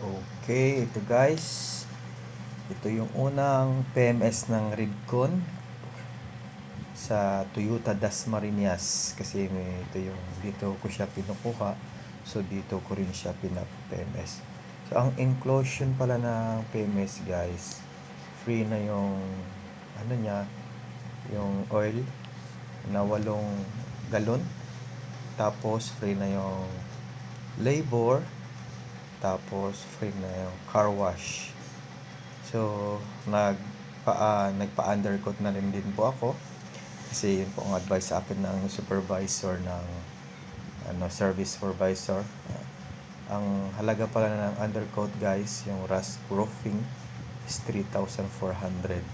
Okay, ito guys. Ito yung unang PMS ng Ridcon sa Toyota Dasmariñas kasi ito yung dito ko siya pinukuha. So dito ko rin siya pinap-PMS. So ang inclusion pala ng PMS guys, free na yung ano niya, yung oil na walong galon. Tapos free na yung labor tapos free na yung car wash. So, nagpa, uh, nagpa-undercoat na rin din po ako. Kasi yun po ang advice sa akin ng supervisor ng ano, service supervisor. Ang halaga pala ng undercoat guys, yung rust proofing is 3,400.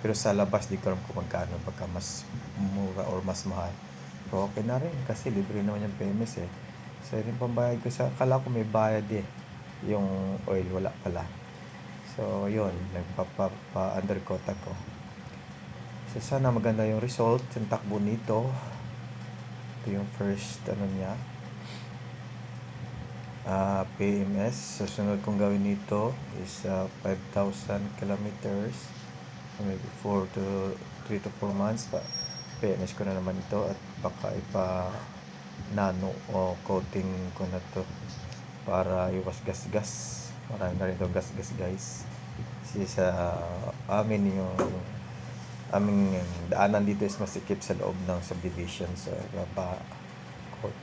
Pero sa labas, di ko alam kung magkano. Baka mas mura or mas mahal. Pero okay na rin kasi libre naman yung PMS eh. So, yun yung pambayad ko sa, kala ko may bayad eh. Yung oil, wala pala. So, yun, nagpapa-undercoat ako. So, sana maganda yung result, yung takbo nito. Ito yung first, ano niya, uh, PMS. Susunod kong gawin nito is uh, 5,000 kilometers. Maybe 4 to 3 to 4 months pa. PMS ko na naman ito at baka ipa nano o coating ko na to para iwas gas-gas. Marami na rin itong gas-gas guys. Kasi sa amin yung aming daanan dito is masikip sa loob ng subdivision. So ipapa coat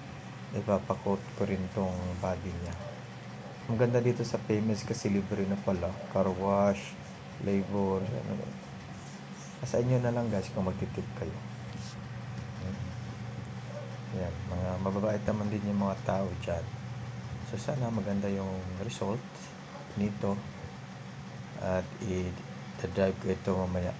ipapa-coat ko rin tong body niya. Ang ganda dito sa payments kasi libre na pala. Car wash labor ano, sa inyo na lang guys kung magtitip kayo. Yan, mga mababait naman din yung mga tao dyan. So sana maganda yung result nito at i-drive ko ito mamaya.